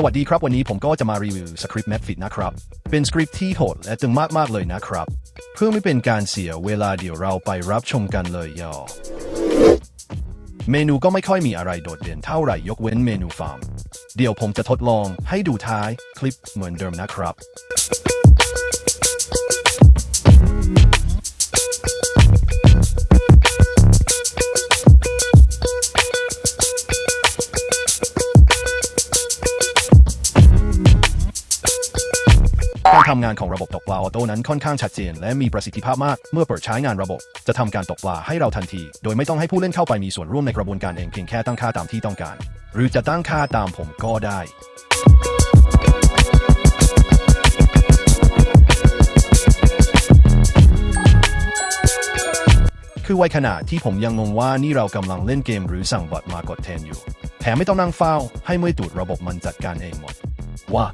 สวัสดีครับ วันนี้ผมก็จะมารีวิวสคริปต์ Netflix นะครับ เป็นสคริปต์ที่โหดและตึงมากๆเลยนะครับ เพื่อไม่เป็นการเสียเวลาเดี๋ยวเราไปรับชมกันเลยยอเมนูก็ไม่ค่อยมีอะไรโดดเด่นเท่าไหร่ยกเว้นเมนูฟาร์ม เดี๋ยวผมจะทดลองให้ดูท้ายคลิปเหมือนเดิมนะครับ การทำงานของระบบตกปลาออโต้นั้นค่อนข้างชัดเจน และมีประสิทธิภาพมาก เมื่อเปิดใช้งานระบบ จะทำการตกปลาให้เราทันที โดยไม่ต้องให้ผู้เล่นเข้าไปมีส่วนร่วมในกระบวนการเองเพียงแค่ตั้งค่าตามที่ต้องการ หรือจะตั้งค่าตามผมก็ได้คือไว้ขณะที่ผมยังงงว่านี่เรากำลังเล่นเกมหรือสั่งบอทมากดแทนอยู่ แถมไม่ต้องนั่งเฝ้า ให้เมื่อยตูดระบบมันจัดการเองหมด ว่า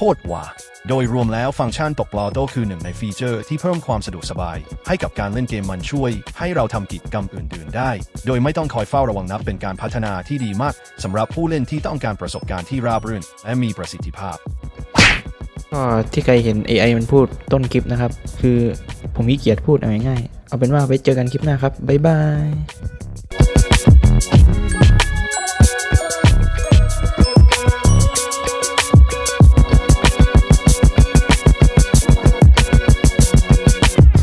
โคตรว่า โดยรวมแล้วฟังก์ชันตกปลาโต้คือหนึ่งในฟีเจอร์ที่เพิ่มความสะดวกสบาย ให้กับการเล่นเกมมันช่วย ให้เราทำกิจกรรมอื่น ๆ ได้ โดยไม่ต้องคอยเฝ้าระวังนับเป็นการพัฒนาที่ดีมากสำหรับผู้เล่นที่ต้องการประสบการณ์ที่ราบรื่น และมีประสิทธิภาพก็ที่ใครเห็น AI มันพูดต้นคลิปนะครับ คือผมขี้เกียจพูดเอาง่ายๆเอาเป็นว่าไว้เจอกันคลิปหน้าครับ บ๊ายบาย